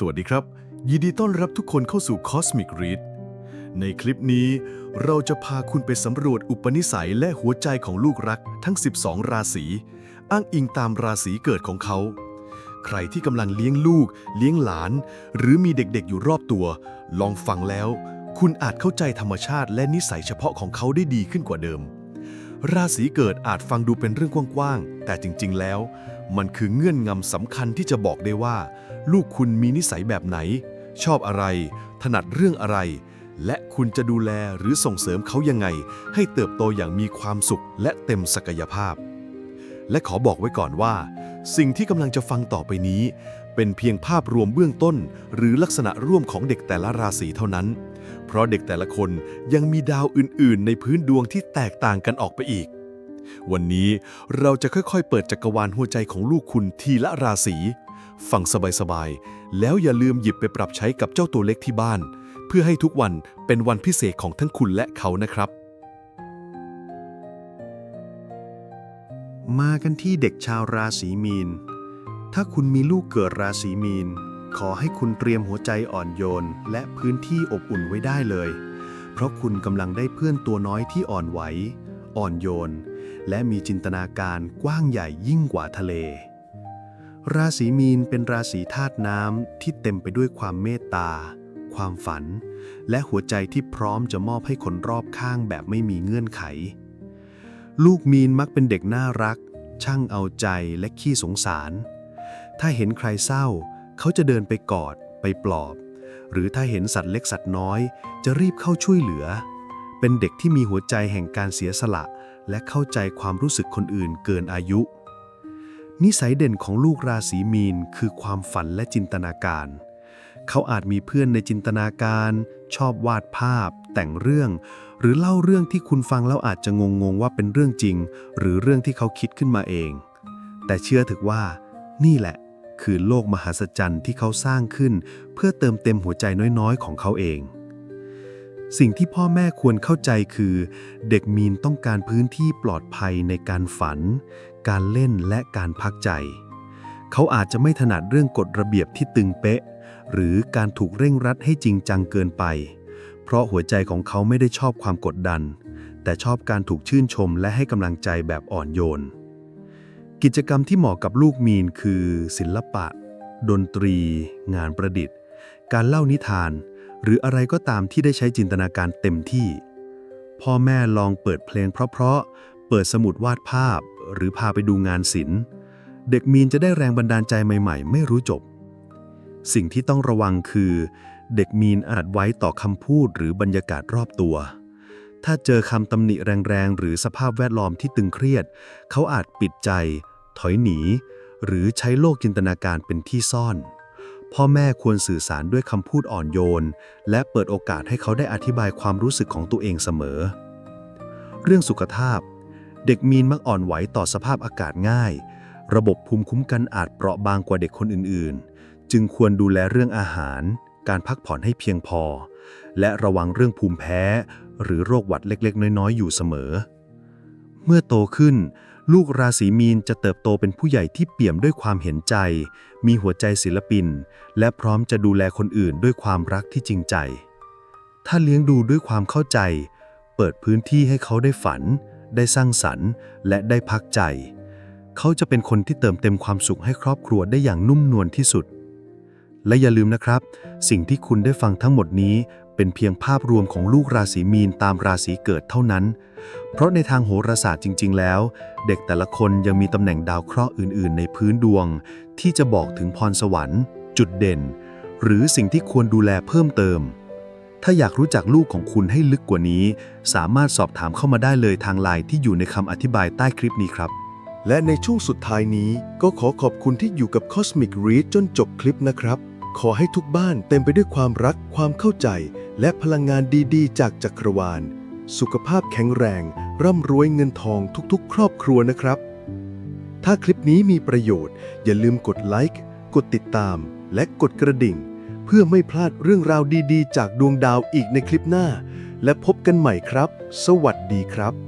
สวัสดีครับ ยินดีต้อนรับทุกคนเข้าสู่ Cosmic Read ในคลิปนี้เราจะพาคุณไปสำรวจอุปนิสัยและหัวใจของลูกรักทั้ง 12 ราศี อ้างอิงตามราศีเกิดของเขา ใครที่กำลังเลี้ยงลูก เลี้ยงหลาน หรือมีเด็กๆอยู่รอบตัว ลองฟังแล้ว คุณอาจเข้าใจธรรมชาติและนิสัยเฉพาะของเขาได้ดีขึ้นกว่าเดิม ราศีเกิดอาจฟังดูเป็นเรื่องกว้างๆแต่จริง ๆ แล้ว มันคือเงื่อนงำสำคัญที่จะบอกได้ว่า ลูกคุณมีนิสัยแบบไหน ชอบอะไร ถนัดเรื่องอะไร และคุณจะดูแลหรือส่งเสริมเขายังไง ให้เติบโตอย่างมีความสุขและเต็มศักยภาพ และขอบอกไว้ก่อนว่า สิ่งที่กำลังจะฟังต่อไปนี้ เป็นเพียงภาพรวมเบื้องต้น หรือลักษณะร่วมของเด็กแต่ละราศีเท่านั้น เพราะเด็กแต่ละคนยังมีดาวอื่น ๆ ในพื้นดวงที่แตกต่างกันออกไปอีก วันนี้เราจะค่อยๆ เปิดจักรวาลหัวใจของลูกคุณทีละราศี ฟังสบายๆ แล้วอย่าลืมหยิบไปปรับใช้กับเจ้าตัวเล็กที่บ้าน เพื่อให้ทุกวันเป็นวันพิเศษของทั้งคุณและเขานะครับ มากันที่เด็กชาวราศีมีน ถ้าคุณมีลูกเกิดราศีมีน ขอให้คุณเตรียมหัวใจอ่อนโยน และพื้นที่อบอุ่นไว้ได้เลย เพราะคุณกำลังได้เพื่อนตัวน้อยที่อ่อนไหว อ่อนโยน และมีจินตนาการกว้างใหญ่ยิ่งกว่าทะเล ราศีมีนเป็นราศีธาตุน้ำที่เต็มไปด้วยความเมตตา ความฝัน และหัวใจที่พร้อมจะมอบให้คนรอบข้างแบบไม่มีเงื่อนไข ลูกมีนมักเป็นเด็กน่ารัก ช่างเอาใจและขี้สงสาร ถ้าเห็นใครเศร้า เขาจะเดินไปกอด ไปปลอบ หรือถ้าเห็นสัตว์เล็กสัตว์น้อย จะรีบเข้าช่วยเหลือ เป็นเด็กที่มีหัวใจแห่งการเสียสละ และเข้าใจความรู้สึกคนอื่นเกินอายุ นิสัยเด่นของลูกราศีมีนคือความฝันและจินตนาการ เขาอาจมีเพื่อนในจินตนาการ ชอบวาดภาพ แต่งเรื่อง หรือเล่าเรื่องที่คุณฟังแล้วอาจจะงงๆว่าเป็นเรื่องจริง หรือเรื่องที่เขาคิดขึ้นมาเอง แต่เชื่อถึกว่า นี่แหละ คือโลกมหัศจรรย์ที่เขาสร้างขึ้น เพื่อเติมเต็มหัวใจน้อยๆ ของเขาเอง สิ่งที่พ่อแม่ควรเข้าใจคือ เด็กมีนต้องการพื้นที่ปลอดภัยในการฝัน การเล่นและการพักใจ เขาอาจจะไม่ถนัดเรื่องกฎระเบียบที่ตึงเป๊ะ หรือการถูกเร่งรัดให้จริงจังเกินไป เพราะหัวใจของเขาไม่ได้ชอบความกดดัน แต่ชอบการถูกชื่นชมและให้กำลังใจแบบอ่อนโยน กิจกรรมที่เหมาะกับลูกมีนคือ ศิลปะ ดนตรี งานประดิษฐ์ การเล่านิทาน หรืออะไรก็ตามที่ได้ใช้จินตนาการเต็มที่ พ่อแม่ลองเปิดเพลงเพราะๆ เปิดสมุดวาดภาพ หรือพาไปดูงานศิลป์ เด็กมีนจะได้แรงบันดาลใจใหม่ๆ ไม่รู้จบ สิ่งที่ต้องระวังคือ เด็กมีนอาจไว้ต่อคำพูดหรือบรรยากาศรอบตัว ถ้าเจอคำตำหนิแรงๆ หรือสภาพแวดล้อมที่ตึงเครียด เขาอาจปิดใจ ถอยหนี หรือใช้โลกจินตนาการเป็นที่ซ่อน พ่อแม่ควรสื่อสารด้วยคำพูดอ่อนโยน และเปิดโอกาสให้เขาได้อธิบายความรู้สึกของตัวเองเสมอ เรื่องสุขภาพ เด็กมีนมักอ่อนไหวต่อสภาพอากาศง่าย ระบบภูมิคุ้มกันอาจเปราะบางกว่าเด็กคนอื่นๆ จึงควรดูแลเรื่องอาหาร การพักผ่อนให้เพียงพอ และระวังเรื่องภูมิแพ้ หรือโรคหวัดเล็กๆ น้อยๆ อยู่เสมอ เมื่อโตขึ้น ลูกราศีมีนจะเติบโตเป็นผู้ใหญ่ที่เปี่ยมด้วยความเห็นใจ มีหัวใจศิลปิน และพร้อมจะดูแลคนอื่นด้วยความรักที่จริงใจ ถ้าเลี้ยงดูด้วยความเข้าใจ เปิดพื้นที่ให้เขาได้ฝัน ได้สร้างสรรค์ และได้พักใจ เขาจะเป็นคนที่เติมเต็มความสุขให้ครอบครัวได้อย่างนุ่มนวลที่สุด และอย่าลืมนะครับ สิ่งที่คุณได้ฟังทั้งหมดนี้ เป็นเพียงภาพรวมของลูกราศีมีนตามราศีเกิดเท่านั้น เพราะในทางโหราศาสตร์จริง ๆ แล้ว เด็กแต่ละคนยังมีตำแหน่งดาวเคราะห์อื่น ๆ ในพื้นดวง ที่จะบอกถึงพรสวรรค์ จุดเด่น หรือสิ่งที่ควรดูแลเพิ่มเติม ถ้าอยากรู้จักลูกของคุณให้ลึกกว่านี้ สามารถสอบถามเข้ามาได้เลยทางไลน์ที่อยู่ในคำอธิบายใต้คลิปนี้ครับ และในช่วงสุดท้ายนี้ก็ขอขอบคุณที่อยู่กับ Cosmic Read จนจบคลิปนะครับ ขอให้ทุกบ้านเต็มไปด้วยความรักความเข้าใจ และพลังงานดีๆ จากจักรวาล สุขภาพแข็งแรง ร่ำรวยเงินทองทุกๆ ครอบครัวนะครับ ถ้าคลิปนี้มีประโยชน์ อย่าลืมกดไลค์กดติดตาม และกดกระดิ่ง เพื่อไม่พลาดเรื่องราวดีๆ จากดวงดาวอีกในคลิปหน้า และพบกันใหม่ครับ สวัสดีครับ